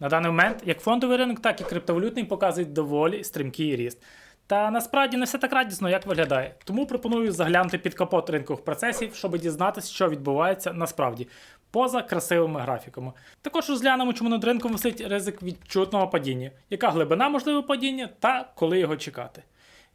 На даний момент як фондовий ринок, так і криптовалютний показують доволі стрімкий ріст. Та насправді не все так радісно, як виглядає. Тому пропоную заглянути під капот ринкових процесів, щоб дізнатися, що відбувається насправді, поза красивими графіками. Також розглянемо, чому над ринком висить ризик відчутного падіння, яка глибина можливого падіння та коли його чекати.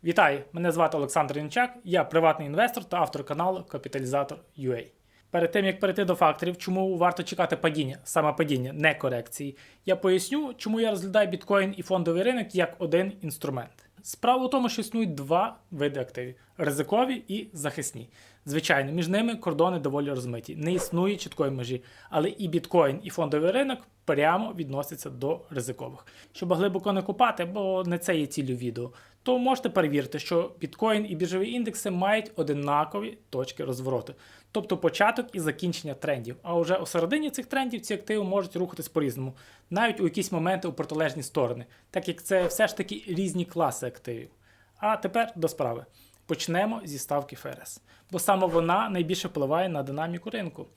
Вітаю! Мене звати Олександр Янчак, я приватний інвестор та автор каналу Капіталізатор UA. Перед тим як перейти до факторів, чому варто чекати падіння, саме падіння, не корекції, я поясню, чому я розглядаю біткоін і фондовий ринок як один інструмент. Справа у тому, що існують два види активів: ризикові і захисні. Звичайно, між ними кордони доволі розмиті, не існує чіткої межі, але і біткоін, і фондовий ринок прямо відносяться до ризикових. Щоб глибоко не купати, бо не це є цілю відео, то можете перевірити, що біткоін і біржові індекси мають одинакові точки розвороту, тобто початок і закінчення трендів. А вже у середині цих трендів ці активи можуть рухатись по-різному, навіть у якісь моменти у протилежні сторони, так як це все ж таки різні класи активів. А тепер до справи. Почнемо зі ставки ФРС, бо саме вона найбільше впливає на динаміку ринку.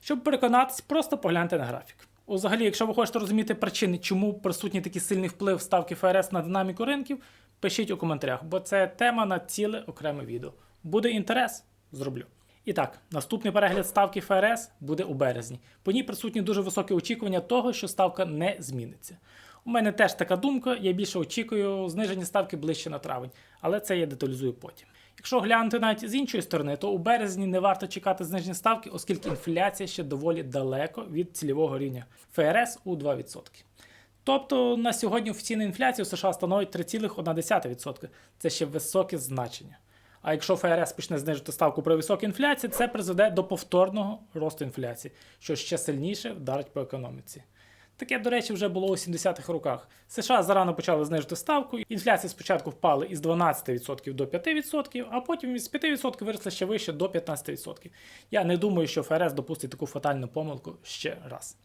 Щоб переконатись, просто погляньте на графік. Взагалі, якщо ви хочете розуміти причини, чому присутній такий сильний вплив ставки ФРС на динаміку ринків, пишіть у коментарях, бо це тема на ціле окреме відео. Буде інтерес? Зроблю. І так, наступний перегляд ставки ФРС буде у березні. По ній присутні дуже високі очікування того, що ставка не зміниться. У мене теж така думка, я більше очікую зниження ставки ближче на травень, але це я деталізую потім. Якщо глянути навіть з іншої сторони, то у березні не варто чекати зниження ставки, оскільки інфляція ще доволі далеко від цільового рівня ФРС у 2%. Тобто на сьогодні офіційна інфляція у США становить 3,1%. Це ще високе значення. А якщо ФРС почне знижити ставку при високій інфляції, це призведе до повторного росту інфляції, що ще сильніше вдарить по економіці. Таке, до речі, вже було у 70-х роках. США зарано почали знижити ставку, інфляція спочатку впала із 12% до 5%, а потім із 5% виросла ще вище до 15%. Я не думаю, що ФРС допустить таку фатальну помилку ще раз.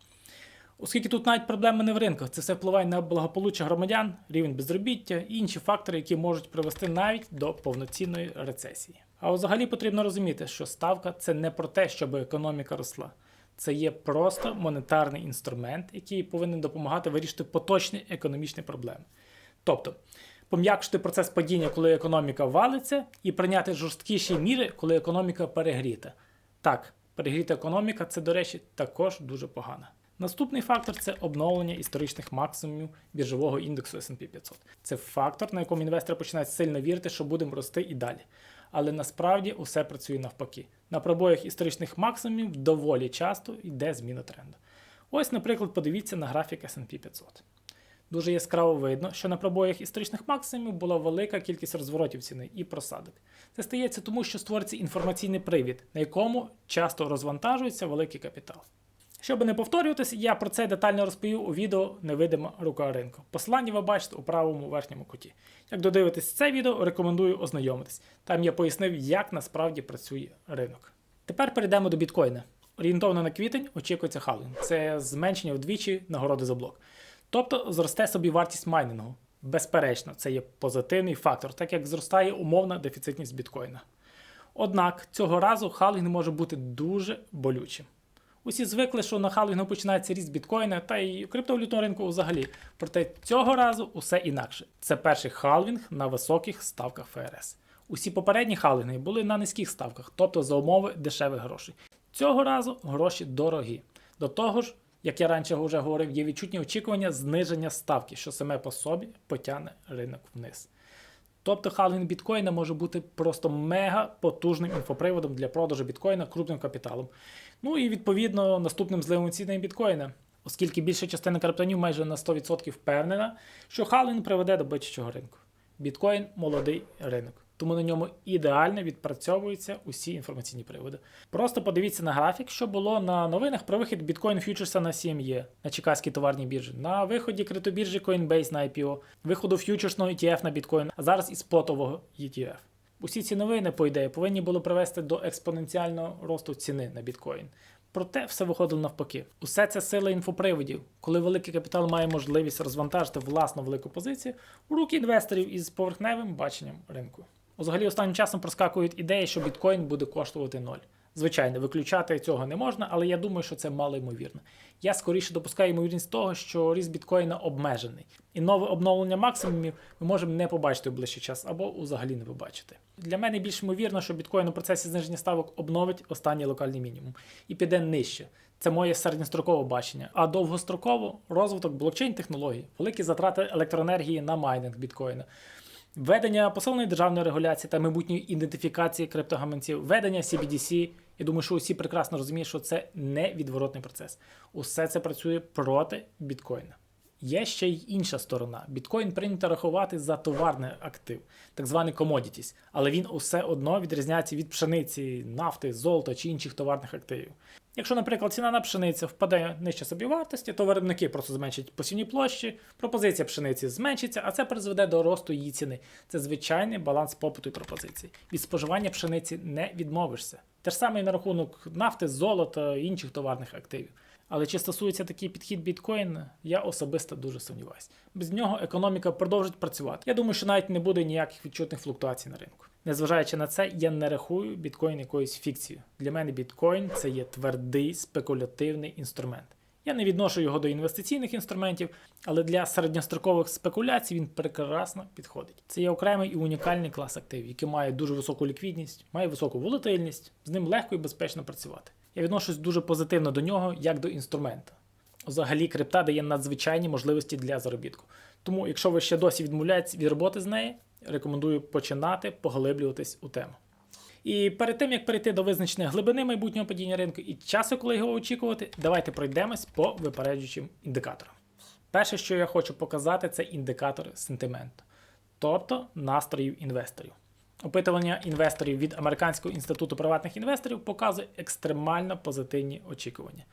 Оскільки тут навіть проблеми не в ринках, це все впливає на благополуччя громадян, рівень безробіття і інші фактори, які можуть привести навіть до повноцінної рецесії. А взагалі потрібно розуміти, що ставка це не про те, щоб економіка росла. Це є просто монетарний інструмент, який повинен допомагати вирішити поточні економічні проблеми. Тобто пом'якшити процес падіння, коли економіка валиться, і прийняти жорсткіші міри, коли економіка перегріта. Так, перегріта економіка це, до речі, також дуже погано. Наступний фактор це обновлення історичних максимумів біржового індексу SP 500. Це фактор, на якому інвестори починають сильно вірити, що будемо рости і далі. Але насправді усе працює навпаки. На пробоях історичних максимумів доволі часто йде зміна тренду. Ось, наприклад, подивіться на графік SP 500. Дуже яскраво видно, що на пробоях історичних максимумів була велика кількість розворотів ціни і просадок. Це стається тому, що створюється інформаційний привід, на якому часто розвантажується великий капітал. Щоб не повторюватися, я про це детально розповів у відео Невидима рука ринку. Посилання ви бачите у правому верхньому куті. Як додивитесь це відео, рекомендую ознайомитись. Там я пояснив, як насправді працює ринок. Тепер перейдемо до біткоїна. Орієнтовно на квітень очікується халвінг. Це зменшення вдвічі нагороди за блок. Тобто зросте собі вартість майнінгу. Безперечно, це є позитивний фактор, так як зростає умовна дефіцитність біткоїна. Однак цього разу халвінг може бути дуже болючим. Усі звикли, що на халвінгу починається ріст біткоїна та й криптовалютного ринку взагалі. Проте цього разу усе інакше. Це перший халвінг на високих ставках ФРС. Усі попередні халвінги були на низьких ставках, тобто за умови дешевих грошей. Цього разу гроші дорогі. До того ж, як я раніше вже говорив, є відчутні очікування зниження ставки, що саме по собі потягне ринок вниз. Тобто халвінг біткоїна може бути просто мега потужним інфоприводом для продажу біткоїна крупним капіталом. Ну і відповідно наступним зливом ціни біткоїна, оскільки більша частина криптонів майже на 100% впевнена, що халвінг приведе до бичачого ринку. Біткоін молодий ринок, тому на ньому ідеально відпрацьовуються усі інформаційні приводи. Просто подивіться на графік, що було на новинах про вихід біткоін фьючерса на CME, на Чикаській товарній біржі, на виході криптобіржі Coinbase на IPO, виходу фьючерсного ETF на біткоін, а зараз і спотового ETF. Усі ці новини, по ідеї, повинні були привести до експоненціального росту ціни на біткоін. Проте все виходило навпаки. Усе це сила інфоприводів, коли великий капітал має можливість розвантажити власну велику позицію у руки інвесторів із поверхневим баченням ринку. Взагалі, останнім часом проскакують ідеї, що біткоін буде коштувати ноль. Звичайно, виключати цього не можна, але я думаю, що це мало ймовірно. Я скоріше допускаю ймовірність того, що ріст біткоїна обмежений, і нове обновлення максимумів ми можемо не побачити в ближчий час або взагалі не побачити. Для мене більш ймовірно, що біткоін у процесі зниження ставок обновить останній локальний мінімум і піде нижче. Це моє середньострокове бачення. А довгостроково розвиток блокчейн-технологій, великі затрати електроенергії на майнинг біткоїна. Введення посиленої державної регуляції та майбутньої ідентифікації криптогаманців, введення CBDC. Я думаю, що усі прекрасно розуміють, що це не відворотний процес. Усе це працює проти біткоїна. Є ще й інша сторона. Біткоін прийнято рахувати за товарний актив, так званий commodities, але він усе одно відрізняється від пшениці, нафти, золота чи інших товарних активів. Якщо, наприклад, ціна на пшеницю впаде нижче собівартості, то виробники просто зменшать посівні площі, пропозиція пшениці зменшиться, а це призведе до росту її ціни. Це звичайний баланс попиту і пропозиції. Від споживання пшениці не відмовишся. Те ж саме і на рахунок нафти, золота і інших товарних активів. Але чи стосується такий підхід біткоїна, я особисто дуже сумніваюся. Без нього економіка продовжить працювати. Я думаю, що навіть не буде ніяких відчутних флуктуацій на ринку. Незважаючи на це, я не рахую біткоін якоюсь фікцією. Для мене біткоін це є твердий спекулятивний інструмент. Я не відношу його до інвестиційних інструментів, але для середньострокових спекуляцій він прекрасно підходить. Це є окремий і унікальний клас активів, який має дуже високу ліквідність, має високу волатильність, з ним легко і безпечно працювати. Я відношусь дуже позитивно до нього, як до інструмента. Взагалі, крипта дає надзвичайні можливості для заробітку. Тому, якщо ви ще досі відмовляєтесь від роботи з неї, рекомендую починати поглиблюватись у тему. І перед тим як перейти до визначення глибини майбутнього падіння ринку і часу, коли його очікувати, давайте пройдемось по випереджуючим індикаторам. Перше, що я хочу показати, це індикатори сентименту, тобто настроїв інвесторів. Опитування інвесторів від Американського інституту приватних інвесторів показує екстремально позитивні очікування.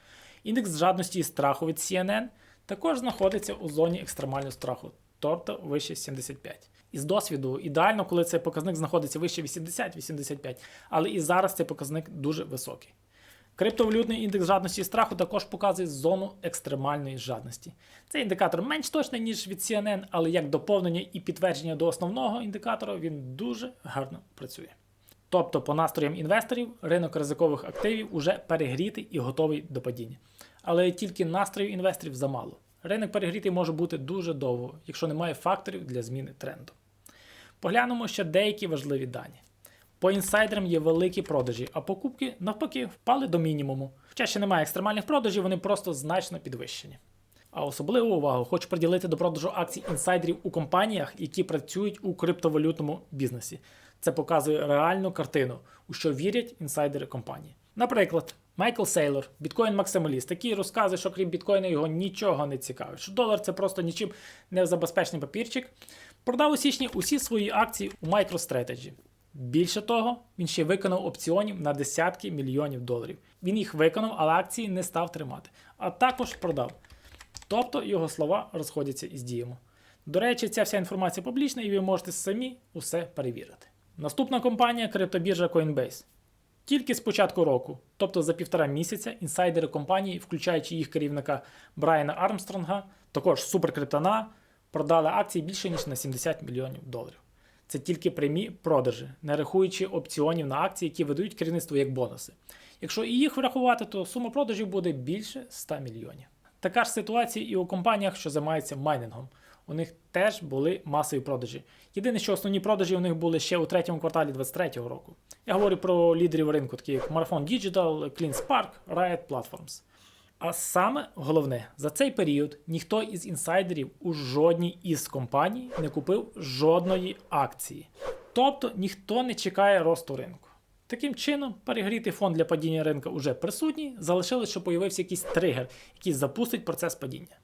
Індекс жадності і страху від CNN також знаходиться у зоні екстремального страху, тобто вище 75. Із досвіду ідеально, коли цей показник знаходиться вище 80-85, але і зараз цей показник дуже високий. Криптовалютний індекс жадності і страху також показує зону екстремальної жадності. Цей індикатор менш точний, ніж від CNN, але як доповнення і підтвердження до основного індикатора він дуже гарно працює. Тобто, по настроям інвесторів, ринок ризикових активів уже перегрітий і готовий до падіння. Але тільки настроїв інвесторів замало. Ринок перегрітий може бути дуже довго, якщо немає факторів для зміни тренду. Поглянемо ще деякі важливі дані. По інсайдерам є великі продажі, а покупки, навпаки, впали до мінімуму. Хоча ще немає екстремальних продажів, вони просто значно підвищені. А особливу увагу хочу приділити до продажу акцій інсайдерів у компаніях, які працюють у криптовалютному бізнесі. Це показує реальну картину, у що вірять інсайдери компанії. Наприклад, Майкл Сейлор, біткоін-максималіст, який розказує, що крім біткоїна його нічого не цікавить, що долар це просто нічим не забезпечений папірчик, продав у січні усі свої акції у MicroStrategy. Більше того, він ще виконав опціонів на десятки мільйонів доларів. Він їх виконав, але акції не став тримати, а також продав. Тобто його слова розходяться із діями. До речі, ця вся інформація публічна, і ви можете самі усе перевірити. Наступна компанія криптобіржа Coinbase. Тільки з початку року, тобто за півтора місяця, інсайдери компанії, включаючи їх керівника Брайана Армстронга, також суперкриптона, продали акції більше ніж на 70 мільйонів доларів. Це тільки прямі продажі, не рахуючи опціонів на акції, які видають керівництво як бонуси. Якщо і їх врахувати, то сума продажів буде більше 100 мільйонів. Така ж ситуація і у компаніях, що займаються майнингом. У них теж були масові продажі. Єдине, що основні продажі у них були ще у третьому кварталі 2023 року. Я говорю про лідерів ринку, такі як Marathon Digital, CleanSpark, Riot Platforms. А саме головне, за цей період ніхто із інсайдерів у жодній із компаній не купив жодної акції. Тобто ніхто не чекає росту ринку. Таким чином, перегрітий фон для падіння ринку вже присутній, залишилось, що появився якийсь тригер, який запустить процес падіння.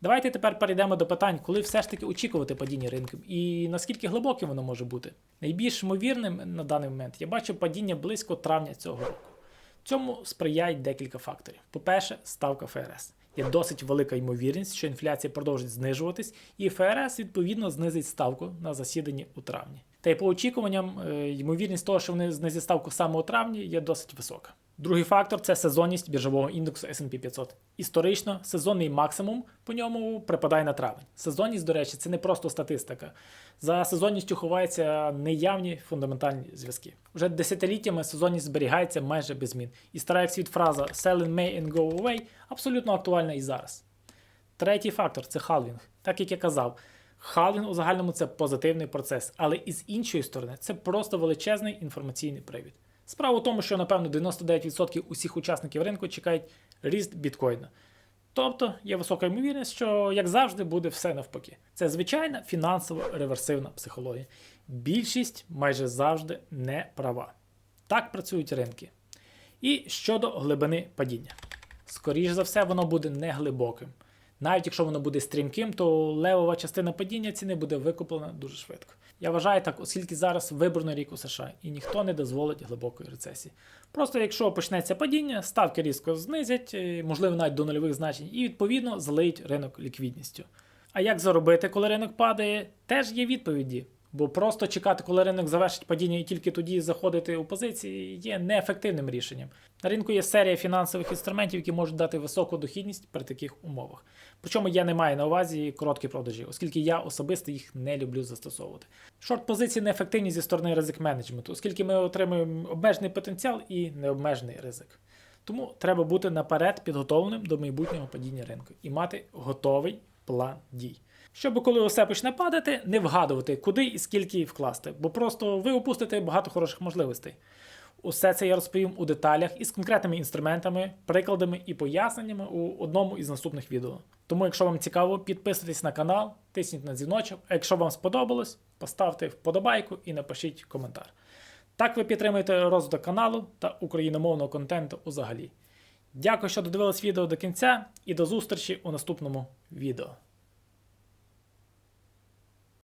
Давайте тепер перейдемо до питань, коли все ж таки очікувати падіння ринків і наскільки глибоким воно може бути. Найбільш ймовірним на даний момент я бачу падіння близько травня цього року. Цьому сприяють декілька факторів. По-перше, ставка ФРС. Є досить велика ймовірність, що інфляція продовжить знижуватись, і ФРС відповідно знизить ставку на засіданні у травні. Та й по очікуванням, е, ймовірність того, що вони знизять ставку саме у травні, є досить висока. Другий фактор це сезонність біржового індексу S&P 500. Історично сезонний максимум по ньому припадає на травень. Сезонність, до речі, це не просто статистика. За сезонністю ховаються неявні фундаментальні зв'язки. Вже десятиліттями сезонність зберігається майже без змін. І стара як світ фраза «sell in May and go away» абсолютно актуальна і зараз. Третій фактор це халвінг. Так як я казав, халвінг у загальному це позитивний процес, але із іншої сторони це просто величезний інформаційний привід. Справа в тому, що напевно 99% усіх учасників ринку чекають ріст біткоїна. Тобто є висока ймовірність, що, як завжди, буде все навпаки. Це звичайна фінансово-реверсивна психологія. Більшість майже завжди не права. Так працюють ринки. І щодо глибини падіння. Скоріше за все, воно буде не глибоким. Навіть якщо воно буде стрімким, то левова частина падіння ціни буде викуплена дуже швидко. Я вважаю так, оскільки зараз виборний рік у США і ніхто не дозволить глибокої рецесії. Просто якщо почнеться падіння, ставки різко знизять, е, можливо навіть до нульових значень, і відповідно залиють ринок ліквідністю. А як заробити, коли ринок падає, теж є відповіді. Бо просто чекати, коли ринок завершить падіння і тільки тоді заходити у позиції, є неефективним рішенням. На ринку є серія фінансових інструментів, які можуть дати високу дохідність при таких умовах. Причому я не маю на увазі короткі продажі, оскільки я особисто їх не люблю застосовувати. Шорт позиції неефективні зі сторони ризик менеджменту, оскільки ми отримуємо обмежений потенціал і необмежений ризик. Тому треба бути наперед підготовленим до майбутнього падіння ринку і мати готовий план дій. Щоб коли усе почне падати, не вгадувати, куди і скільки вкласти, бо просто ви опустите багато хороших можливостей. Усе це я розповім у деталях із конкретними інструментами, прикладами і поясненнями у одному із наступних відео. Тому, якщо вам цікаво, підписуйтесь на канал, тисніть на дзвіночок, а якщо вам сподобалось, поставте вподобайку і напишіть коментар. Так ви підтримуєте розвиток каналу та україномовного контенту взагалі. Дякую, що додивились відео до кінця, і до зустрічі у наступному відео.